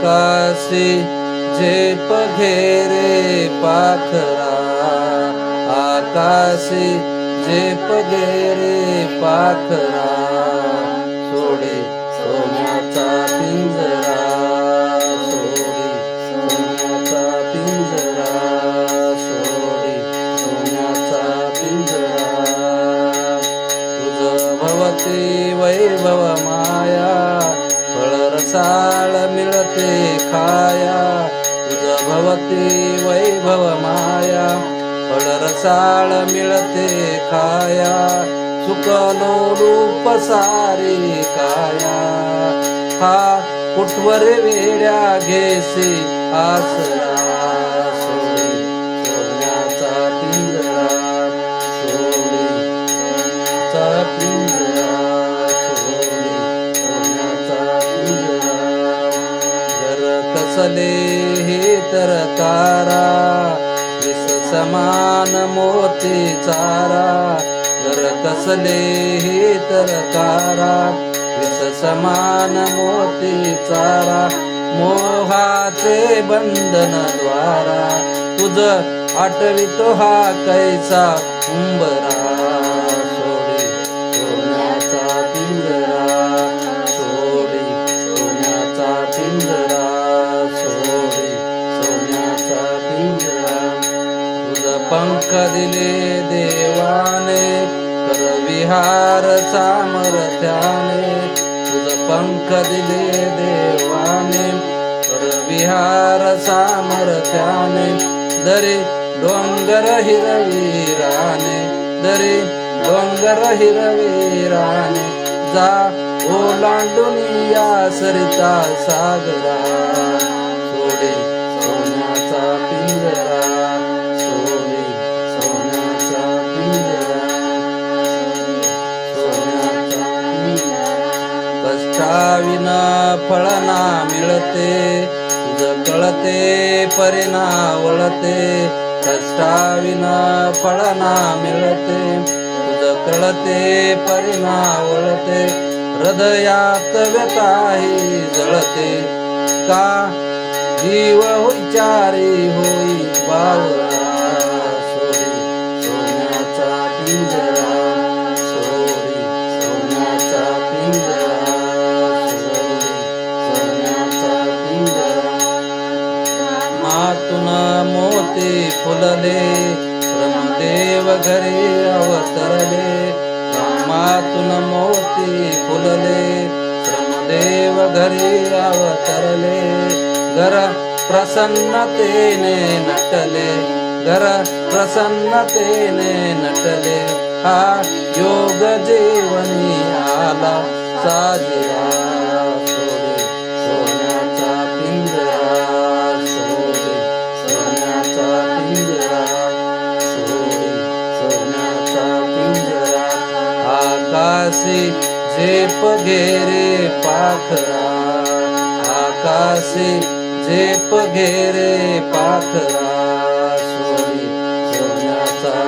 आकाशी झेप घेरे पाखरा आकाशी झेप घेरे पाखरा सोडे सोन्याचा पिंजरा सोडे सोन्याचा पिंजरा सोडे सोन्याचा पिंजरा. तुझ भवते वैभव माया फळ छाया खाया तुझ भवते वैभव माया फळ रसाळ मिळते खाया सुकलो रूप सारी काया. हा कुठवर वेड्या घेसी आसरा असले हे तर तारा विस समान मोती चारा. तर कसले हे तर तारा विस समान मोती चारा. मोहाचे बंधन द्वारा तुझ आठवितो हा कैसा उंबरा पंख दिले देवाने कर विहार सामर्थ्याने तुझ पंख दिले देवाने कर विहार सामर्थ्याने दरे डोंगर हिरवीराने दरे डोंगर हिरवीराने जा ओलांडून या सरिता सागरा सोडे पिंजरा फळना मिळते जगळते कळते परिणा वळते. कष्टाविना फळना मिळते जगळते कळते वळते. हृदयात व्यताही जळते. का? जीव विचारी होई बावळ ते फुलले श्रमदेव घरे अवतरले. मातुन मोती फुलले श्रमदेव घरे अवतरले. घर प्रसन्नतेने नटले घर प्रसन्नतेने नटले. हा योग जीवनी आला साजिया आकाशी झेप घेरे पाखरा. आकाशी झेप घेरे पाखरा. सोयी सोन्याचा